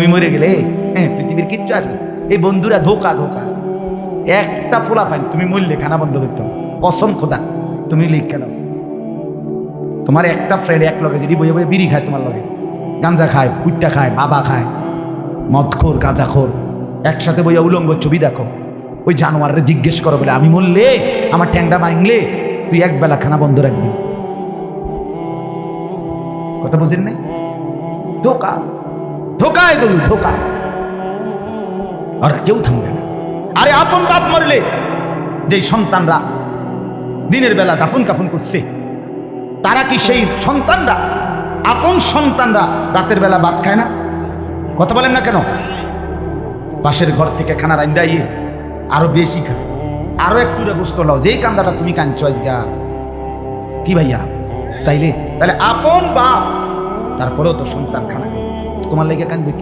তুমি মরে গেলে হ্যাঁ পৃথিবীর কিচ্ছু আসবে এই বন্ধুরা ধোকা ধোকা। একটা ফোলা ফাইন, তুমি মরলে খানা বন্ধ করতে। কসম খোদা, তুমি লিখ কেন তোমার একটা ফ্রেন্ড এক লগে যদি বইয়ে বইয়ে বিড়ি খায় তোমার লগে। গাঞ্জা খায় ফুটটা খায়, বাবা খায়, মদখোর, গাঁজাখোর। একসাথে বইয়া উলঙ্গ ছবি দেখো। ওই জানোয়ারে জিজ্ঞেস করো বলে, আমি মরলে? আমার ট্যাংটা ভাঙলে? তুই এক বেলা খানা বন্ধ রাখবি? কথা বুঝেন নাই? ধোকা। ধোকা এগুলো ধোকা আর কেউ থামবে না। আরে আপন বাপ মরলে যেই সন্তানরা দিনের বেলা দাফন কাফন করছে, তারা কি সেই সন্তানরা? আপন সন্তানরা রাতের বেলা ভাত খায় না? কথা বলেন না কেন? পাশের ঘর থেকে খানা রান্দাইয়ে আরও বেশি খায় আরও একটু বুঝতে লাও, যেই কান্দাটা তুমি কাঁদছো আজগা। কি ভাইয়া? তাইলে? তাহলে আপন বাপ তারপরেও তো সন্তান খানা তোমার লেগে কাঁদবে কি?